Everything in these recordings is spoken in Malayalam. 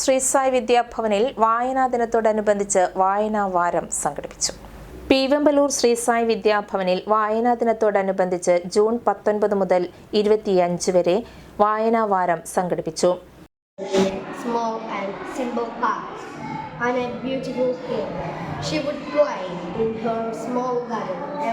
ശ്രീ സായി വിദ്യാഭവനിൽ വായനാ ദിനത്തോടനുബന്ധിച്ച് വായനാ വാരം സംഘടിപ്പിച്ചു. പീവമ്പലൂർ ശ്രീ സായി വിദ്യാഭവനിൽ വായനാ ദിനത്തോടനുബന്ധിച്ച് ജൂൺ പത്തൊൻപത് മുതൽ ഇരുപത്തിയഞ്ച് വരെ വായനാ വാരം സംഘടിപ്പിച്ചു. On a beautiful hill. She would in her small garden.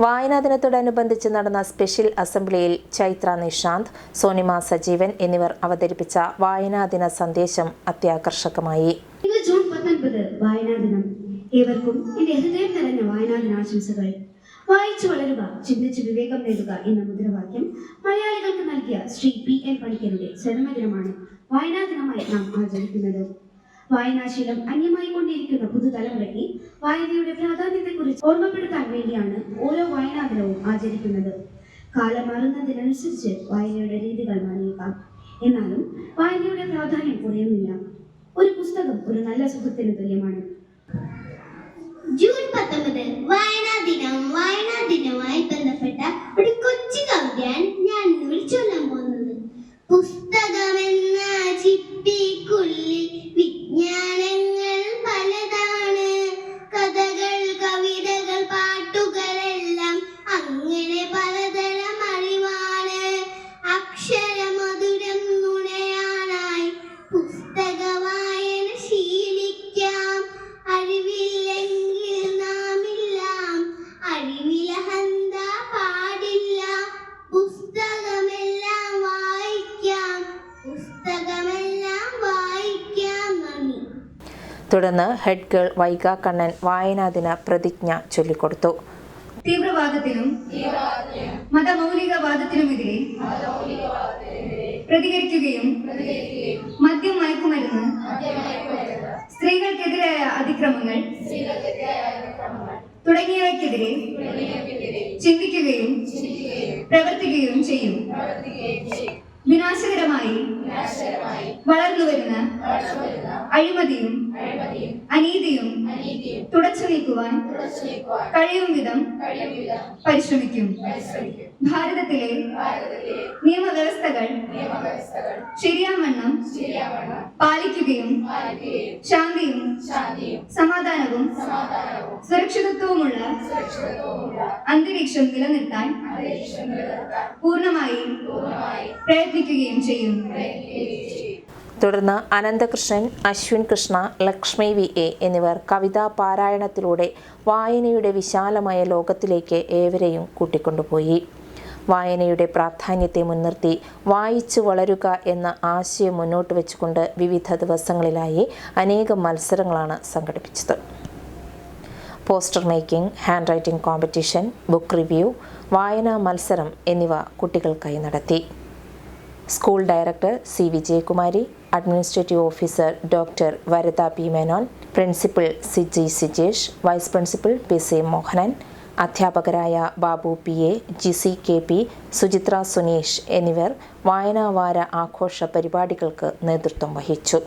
വായനാ ദിനത്തോടനുബന്ധിച്ച് നടന്ന സ്പെഷ്യൽ അസംബ്ലിയിൽ ചൈത്ര നിഷാന്ത് സോനിമ സജീവൻ എന്നിവർ അവതരിപ്പിച്ച വായനാ ദിന സന്ദേശം അത്യാകർഷകമായി. ജൂൺ പത്തൊൻപത് വായനാ ദിനം. ഏവർക്കും എന്റെ ഹൃദയം നിറഞ്ഞ വായനാ ദിനാശംസകൾ. വായിച്ചു വളരുക ചിന്തിച്ച് വിവേകം നേടുക എന്ന മുദ്രാവാക്യം മലയാളികൾക്ക് നൽകിയ ശ്രീ പി എൻ പണിക്കരുടെ ചരമദിനമാണ്. വായനാ ദിനമായി നാം ആചരിക്കുന്നത്. വായനാശീലം അന്യമായി കൊണ്ടിരിക്കുന്ന പുതുതലമുറയ്ക്ക് വായനയുടെ പ്രാധാന്യത്തെക്കുറിച്ച് ഓർമ്മപ്പെടുത്താൻ വേണ്ടിയാണ് ഓരോ വായനാ ദിനവും ആചരിക്കുന്നത്. കാലം മാറുന്നതിനനുസരിച്ച് വായനയുടെ രീതികൾ മാറിയേക്കാം. എന്നാലും വായനയുടെ പ്രാധാന്യം കുറയുന്നില്ല. ഒരു പുസ്തകം ഒരു നല്ല സുഖത്തിന് തുല്യമാണ്. തുടർന്ന് ഹെഡ് ഗേൾ വൈഗ കണ്ണൻ വായനാദിന പ്രതിജ്ഞ ചൊല്ലിക്കൊടുത്തു. തീവ്രവാദത്തിനും മതമൗലികവാദത്തിനുമെതിരെ പ്രതികരിക്കുകയും മദ്യം മയക്കുമരുന്ന് സ്ത്രീകൾക്കെതിരായ അതിക്രമങ്ങൾ തുടങ്ങിയവയ്ക്കെതിരെ ചിന്തിക്കുകയും പ്രവർത്തിക്കുകയും ചെയ്യും. വിനാശകരമായി വളർന്നുവരുന്ന അഴിമതിയും അനീതിയും തുടച്ചു നീക്കുവാൻ കഴിയും വിധം പരിശ്രമിക്കും. ഭാരതത്തിലെ നിയമവ്യവസ്ഥകൾ ശരിയാവണ്ണം പാലിക്കുകയും സമാധാനവും സുരക്ഷിതത്വവുമുള്ള അന്തരീക്ഷം നിലനിർത്താൻ പൂർണമായും പ്രയത്നിക്കുകയും ചെയ്യും. തുടർന്ന് അനന്തകൃഷ്ണൻ അശ്വിൻ കൃഷ്ണ ലക്ഷ്മി വി എ എന്നിവർ കവിതാ പാരായണത്തിലൂടെ വായനയുടെ വിശാലമായ ലോകത്തിലേക്ക് ഏവരെയും കൂട്ടിക്കൊണ്ടുപോയി. വായനയുടെ പ്രാധാന്യത്തെ മുൻനിർത്തി വായിച്ചു വളരുക എന്ന ആശയം മുന്നോട്ട് വെച്ചുകൊണ്ട് വിവിധ ദിവസങ്ങളിലായി അനേകം മത്സരങ്ങളാണ് സംഘടിപ്പിച്ചത്. Poster making handwriting competition book review വായനാ മത്സരം എന്നിവ കുട്ടികൾക്കായി നടത്തി. School director C Vijayakumari administrative officer doctor Varada P Menon principal Siji Sijesh vice principal P C Mohanan അധ്യാപകരായ Babu P A Jisi K P Suchitra Suneesh എന്നിവർ വായനാവാര ആഘോഷ പരിപാടികൾക്ക് നേതൃത്വം വഹിച്ചു.